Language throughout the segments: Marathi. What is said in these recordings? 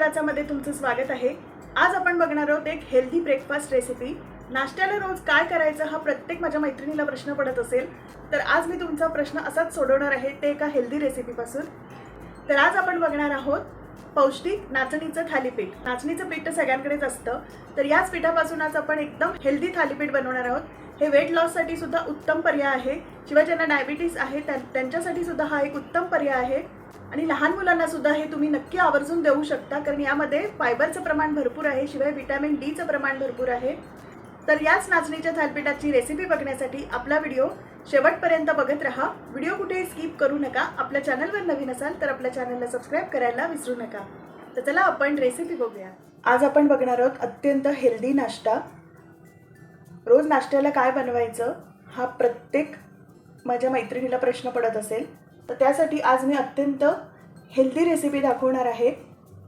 स्वातंत्र्याच्यामध्ये तुमचं स्वागत आहे. आज आपण बघणार आहोत एक हेल्दी ब्रेकफास्ट रेसिपी नाश्त्याला रोज काय करायचं हा प्रत्येक माझ्या मैत्रिणीला प्रश्न पडत असेल. तर आज मी तुमचा प्रश्न असाच सोडवणार आहे ते एका हेल्दी रेसिपीपासून तर आज आपण बघणार आहोत पौष्टिक नाचणीचं थालीपीठ. नाचणीचं पीठ तर सगळ्यांकडेच असतं. तर याच पिठापासून आज आपण एकदम हेल्दी थालीपीठ बनवणार आहोत. हे वेट लॉससाठी सुद्धा उत्तम पर्याय आहे. शिवाय ज्यांना डायबिटीस आहे त्यांच्यासाठी सुद्धा हा एक उत्तम पर्याय आहे. आणि लहान मुलांना सुद्धा हे तुम्ही नक्की आवर्जून देऊ शकता कारण यामध्ये फायबरचं प्रमाण भरपूर आहे शिवाय व्हिटॅमिन डीचं प्रमाण भरपूर आहे. तर याच नाचणीच्या थालपिठाची रेसिपी बघण्यासाठी आपला व्हिडिओ शेवटपर्यंत बघत राहा. व्हिडिओ कुठेही स्किप करू नका. आपल्या चॅनलवर नवीन असाल तर आपल्या चॅनलला सबस्क्राईब करायला विसरू नका. तर चला आपण रेसिपी बघूया. आज आपण बघणार आहोत अत्यंत हेल्दी नाश्ता. रोज नाश्त्याला काय बनवायचं हा प्रत्येक माझ्या मैत्रिणीला प्रश्न पडत असेल. तर त्यासाठी आज मी अत्यंत हेल्दी रेसिपी दाखवणार आहे.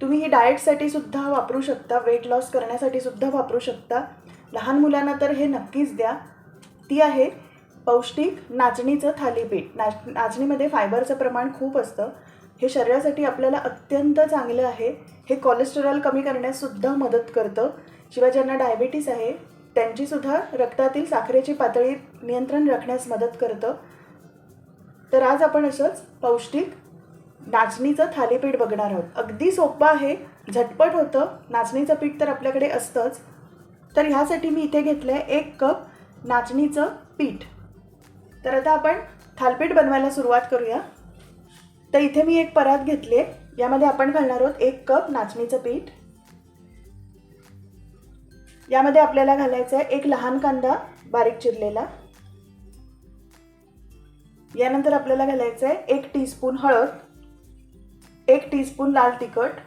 तुम्ही ही डाएटसाठी सुद्धा वापरू शकता वेट लॉस करण्यासाठी सुद्धा वापरू शकता. लहान मुलांना तर हे नक्कीच द्या. ती आहे पौष्टिक नाचणीचं थालीपीठ. नाच नाचणीमध्ये फायबरचं प्रमाण खूप असतं. हे शरीरासाठी आपल्याला अत्यंत चांगलं आहे. हे कोलेस्टेरॉल कमी करण्याससुद्धा मदत करतं. शिवाय ज्यांना डायबिटीस आहे त्यांचीसुद्धा रक्तातील साखरेची पातळी नियंत्रण राखण्यास मदत करतं. तर आज आपण असंच पौष्टिक नाचणीचं थालीपीठ बघणार आहोत. अगदी सोपं आहे झटपट होतं. नाचणीचं पीठ तर आपल्याकडे असतंच. तर ह्यासाठी मी इथे घेतलं आहे एक कप नाचणीचं पीठ. तर आता आपण थालपीठ बनवायला सुरुवात करूया. तर इथे मी एक परात घेतली आहे. यामध्ये आपण घालणार आहोत एक कप नाचणीचं पीठ. यामध्ये आपल्याला घालायचं आहे एक लहान कांदा बारीक चिरलेला. यानंतर आपल्याला घालायचं आहे एक टीस्पून हळद एक टीस्पून लाल तिखट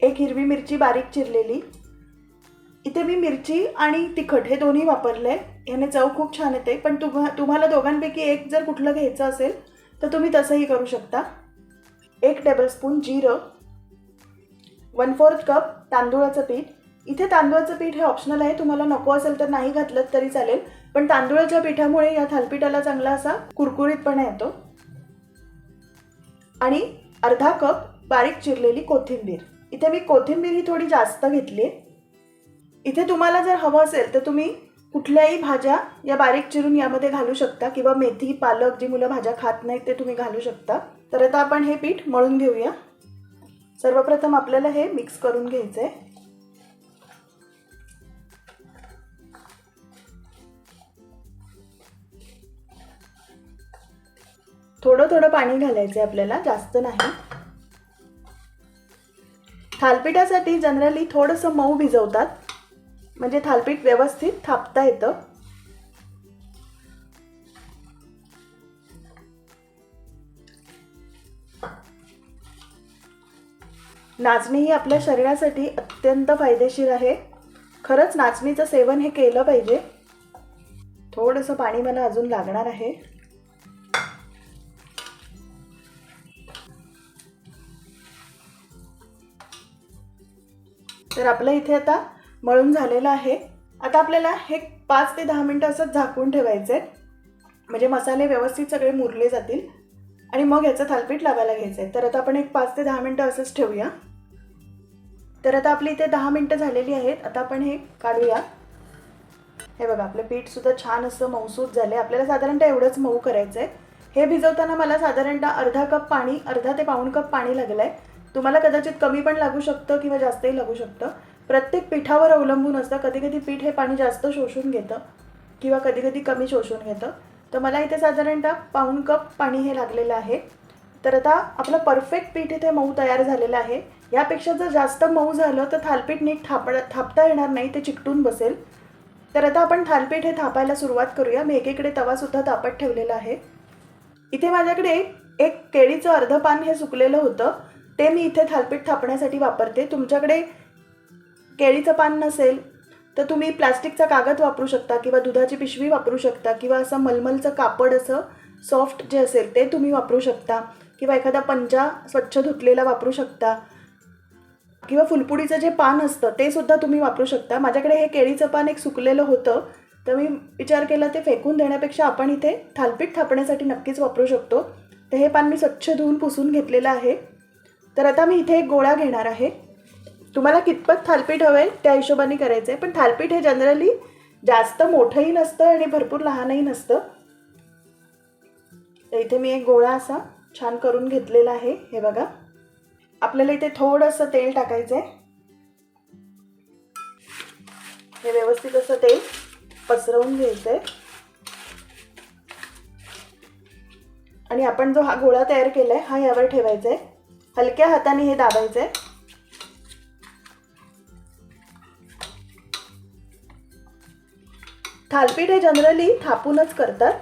एक हिरवी मिरची बारीक चिरलेली. इथे मी मिरची आणि तिखट हे दोन्ही वापरले आहे याने चव खूप छान येते. पण तुम्हा तुम्हाला दोघांपैकी एक जर कुठलं घ्यायचं असेल तर तुम्ही तसंही करू शकता. एक टेबलस्पून जिरं वन फोर्थ कप तांदूळाचं पीठ इथे तांदूळाचं पीठ हे ऑप्शनल आहे. तुम्हाला नको असेल तर नाही घातलं तरी चालेल. पण तांदूळाच्या पिठामुळे या थालपीठाला चांगला असा कुरकुरीतपणा येतो. आणि अर्धा कप बारीक चिरलेली कोथिंबीर. इथे मी कोथिंबीर ही थोडी जास्त घेतली इथे तुम्हाला जर हवं असेल तर तुम्ही कुठल्याही भाज्या या बारीक चिरून यामध्ये घालू शकता किंवा मेथी पालक जी मुलं भाज्या खात नाहीत ते तुम्ही घालू शकता. तर आता आपण हे पीठ मळून घेऊया. सर्वप्रथम आपल्याला हे मिक्स करून घ्यायचं आहे थोडं थोडं पाणी घालायचं आहे आपल्याला जास्त नाही. थालपीठासाठी जनरली थोडंसं मऊ भिजवतात. म्हणजे थालपीठ व्यवस्थित थापता येतं. नाचणी ही आपल्या शरीरासाठी अत्यंत फायदेशीर आहे. खरंच नाचणीचं सेवन हे केलं पाहिजे. थोडंसं पाणी मला अजून लागणार आहे. तर आपलं इथे आता मळून झालेलं आहे. आता आपल्याला हे पाच ते दहा मिनटं असं झाकून ठेवायचं आहे म्हणजे मसाले व्यवस्थित सगळे मुरले जातील. आणि मग याचं थालपीठ लावायला घ्यायचं आहे तर आता आपण एक पाच ते दहा मिनटं असंच ठेवूया. तर आता आपली इथे दहा मिनटं झालेली आहेत. आता आपण हे काढूया. हे बघा आपलं पीठसुद्धा छान असं मऊसूत झालं आहे आपल्याला साधारणतः एवढंच मऊ करायचं आहे हे भिजवताना मला साधारणतः अर्धा कप पाणी अर्धा ते पाऊण कप पाणी लागलं आहे तुम्हाला कदाचित कमी पण लागू शकतं किंवा जास्तही लागू शकतं. प्रत्येक पिठावर अवलंबून असतं. कधी कधी पीठ हे पाणी जास्त शोषून घेतं किंवा कधी कधी कमी शोषून घेतं. तर मला इथे साधारणतः पाऊण कप पाणी हे लागलेलं आहे. तर आता आपलं परफेक्ट पीठ इथे मऊ तयार झालेलं आहे. यापेक्षा जर जास्त मऊ झालं तर थालपीठ नीट थाप थापता येणार नाही. ते चिकटून बसेल. तर आता आपण थालपीठ हे थापायला सुरुवात करूया. मी एकीकडे तवासुद्धा तापत ठेवलेला आहे. इथे माझ्याकडे एक केळीचं अर्ध पान हे सुकलेलं होतं. ते मी इथे थालपीठ थापण्यासाठी वापरते. तुमच्याकडे केळीचं पान नसेल तर तुम्ही प्लास्टिकचा कागद वापरू शकता किंवा दुधाची पिशवी वापरू शकता किंवा असं मलमलचं कापड असं सॉफ्ट जे असेल ते तुम्ही वापरू शकता. किंवा एखादा पंजा स्वच्छ धुतलेला वापरू शकता. किंवा फुलपुडीचं जे पान असतं ते सुद्धा तुम्ही वापरू शकता. माझ्याकडे हे केळीचं पान एक सुकलेलं होतं तर मी विचार केला ते फेकून देण्यापेक्षा आपण इथे थालपीठ थापण्यासाठी नक्कीच वापरू शकतो. तर हे पान मी स्वच्छ धुवून पुसून घेतलेलं आहे. तर आता मी इथे एक गोळा घेणार आहे. तुम्हाला कितपत थालपीठ हवं आहे त्या हिशोबाने करायचं आहे पण थालपीठ हे जनरली जास्त मोठंही नसतं आणि भरपूर लहानही नसतं. तर इथे मी एक गोळा असा छान करून घेतलेला आहे. हे बघा. आपल्याला इथे थोडंसं तेल टाकायचं आहे हे व्यवस्थित असं तेल पसरवून घ्यायचं आहे आणि आपण जो हा गोळा तयार केला आहे हा यावर ठेवायचा आहे हलक्या हाताने हे दाबायचं आहे थालपीठ हे जनरली थापूनच करतात.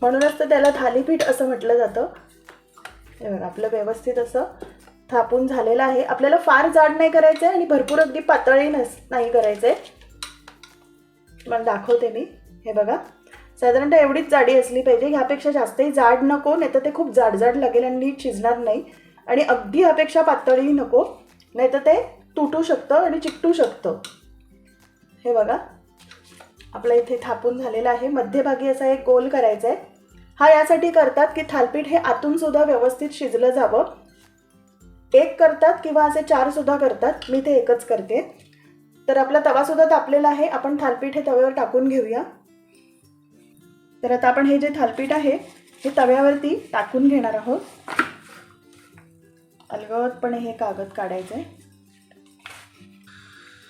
म्हणूनच तर त्याला थालीपीठ असं म्हटलं जातं. हे बघा आपलं व्यवस्थित असं थापून झालेलं आहे. आपल्याला फार जाड नाही करायचं आहे आणि भरपूर अगदी पातळही नस नाही करायचं आहे मग दाखवते मी. हे बघा. साधारणतः एवढीच जाडी असली पाहिजे. ह्यापेक्षा जास्तही जाड नको नाही तर ते खूप जाड जाड लागेल आणि नीट शिजणार नाही. आणि अगदी ह्यापेक्षा पातळीही नको नाही तर ते तुटू शकतं आणि चिकटू शकतं. हे बघा. आपलं इथे थापून झालेलं आहे. मध्यभागी असा एक गोल करायचा आहे हा यासाठी करतात की थालपीठ हे आतून सुद्धा व्यवस्थित शिजलं जावं. एक करतात किंवा असे चार सुद्धा करतात. मी ते एकच करते. तर आपला तवा सुद्धा तापलेला आहे. आपण थालपीठ हे तव्यावर टाकून घेऊया. तर आता आपण हे जे थालपीठ आहे हे तव्यावरती टाकून घेणार आहोत. अलगदपणे हे कागद काढायचं आहे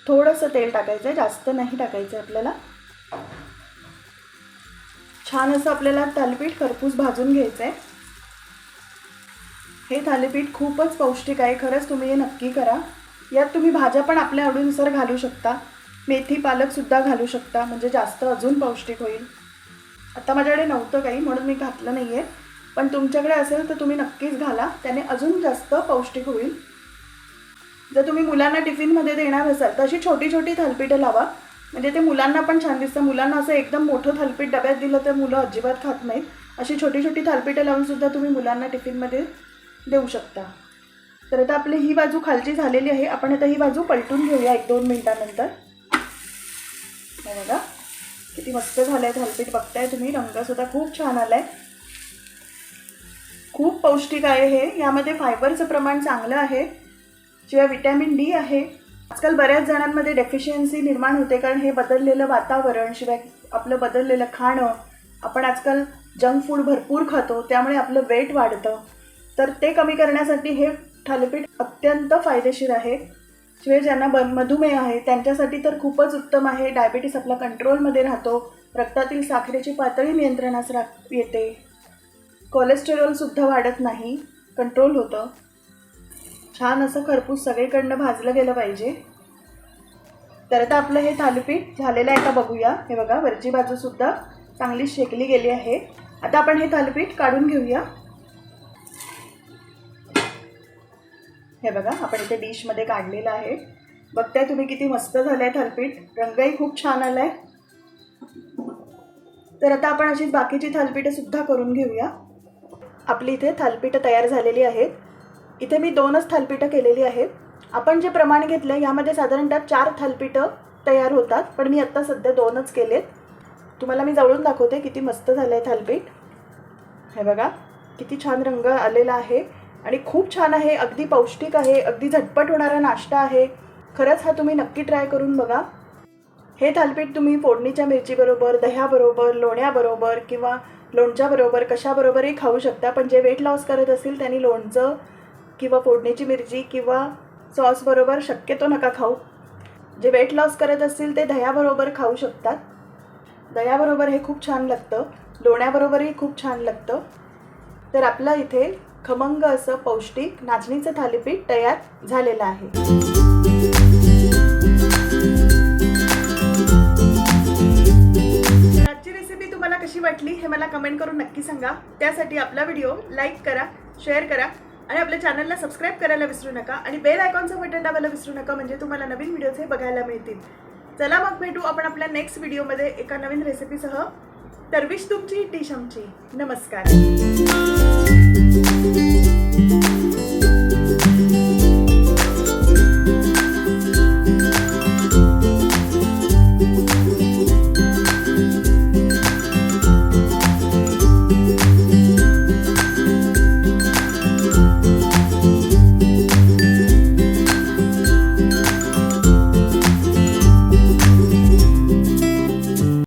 थोडंसं तेल टाकायचं आहे जास्त नाही टाकायचं आहे आपल्याला. छान असं आपल्याला थालीपीठ खरपूस भाजून घ्यायचं आहे हे थालीपीठ खूपच पौष्टिक आहे खरंच तुम्ही हे नक्की करा. यात तुम्ही भाज्या पण आपल्या आवडीनुसार घालू शकता. मेथी पालकसुद्धा घालू शकता म्हणजे जास्त अजून पौष्टिक होईल. आता माझ्याकडे नव्हतं काही म्हणून मी घातलं नाही आहे पण तुमच्याकडे असेल तर तुम्ही नक्कीच घाला. त्याने अजून जास्त पौष्टिक होईल. जर तुम्ही मुलांना टिफिनमध्ये देणार असाल तर अशी छोटी छोटी थालपीठं लावा. म्हणजे ते मुलांना पण छान दिसतं. मुलांना असं एकदम मोठं थालपीठ डब्यात दिलं तर मुलं अजिबात खात नाहीत. अशी छोटी छोटी थालपीठं लावून सुद्धा तुम्ही मुलांना टिफिनमध्ये देऊ शकता. तर आता आपली ही बाजू खालची झालेली आहे. आपण आता ही बाजू पलटून घेऊया एक दोन मिनटानंतर. बघा. किती मस्त झालं आहे थालपीठ बघताय तुम्ही रंगसुद्धा खूप छान आला आहे खूप पौष्टिक आहे हे. यामध्ये फायबरचं प्रमाण चांगलं आहे. शिवाय विटॅमिन डी आहे आजकाल बऱ्याच जणांमध्ये डेफिशियन्सी निर्माण होते कारण हे बदललेलं वातावरण शिवाय आपलं बदललेलं खाणं आपण आजकाल जंक फूड भरपूर खातो त्यामुळे आपलं वेट वाढतं. तर ते कमी करण्यासाठी हे थालीपीठ अत्यंत फायदेशीर आहे. शिवाय ज्यांना ब मधुमेह आहे त्यांच्यासाठी तर खूपच उत्तम आहे. डायबिटीस आपला कंट्रोलमध्ये राहतो. रक्तातील साखरेची पातळी नियंत्रणास रा येते. कोलेस्टेरॉलसुद्धा वाढत नाही. कंट्रोल होतं. छान असं खरपूस सगळीकडनं भाजलं गेलं पाहिजे. तर आता आपलं हे थालीपीठ झालेलं आहे का बघूया. हे बघा वरची बाजूसुद्धा चांगली शेकली गेली आहे. आता आपण हे थालीपीठ काढून घेऊया. हे बघा आपण इथे डिशमध्ये काढलेलं आहे. बघताय तुम्ही किती मस्त झालं आहे थालपीठ. रंगही खूप छान आला आहे तर आता आपण अशीच बाकीची थालपीठंसुद्धा करून घेऊया. आपली इथे थालपीठं तयार झालेली आहेत. इथे मी दोनच थालपीठं केलेली आहेत. आपण जे प्रमाण घेतलं यामध्ये साधारणतः चार थालपीठं तयार होतात. पण मी आत्ता सध्या दोनच केलेत. तुम्हाला मी जवळून दाखवते किती मस्त झालं आहे थालपीठ. हे बघा किती छान रंग आलेला आहे. आणि खूप छान आहे अगदी पौष्टिक आहे अगदी झटपट होणारा नाश्ता आहे. खरंच हा तुम्ही नक्की ट्राय करून बघा. हे थालपीठ तुम्ही फोडणीच्या मिरचीबरोबर दह्याबरोबर लोण्याबरोबर किंवा लोणच्याबरोबर कशाबरोबरही खाऊ शकता पण जे वेट लॉस करत असतील त्यांनी लोणचं किंवा फोडणीची मिरची किंवा सॉसबरोबर शक्यतो नका खाऊ. जे वेट लॉस करत असतील ते दह्याबरोबर खाऊ शकतात. दह्याबरोबर हे खूप छान लागतं. लोण्याबरोबरही खूप छान लागतं. तर आपलं इथे खमंग असं पौष्टिक नाचणीचं थालीपीठ तयार झालेलं आहे. तर आजची रेसिपी तुम्हाला कशी वाटली हे मला कमेंट करून नक्की सांगा. त्यासाठी आपला व्हिडिओ लाईक करा शेअर करा आणि आपल्या चॅनलला सबस्क्राईब करायला विसरू नका आणि बेल आयकॉनचं बटन दाबायला विसरू नका म्हणजे तुम्हाला नवीन व्हिडिओज हे बघायला मिळतील. चला मग भेटू आपण आपल्या नेक्स्ट व्हिडिओमध्ये एका नवीन रेसिपीसह तरविश तुमची डिश आमची. नमस्कार. Thank you.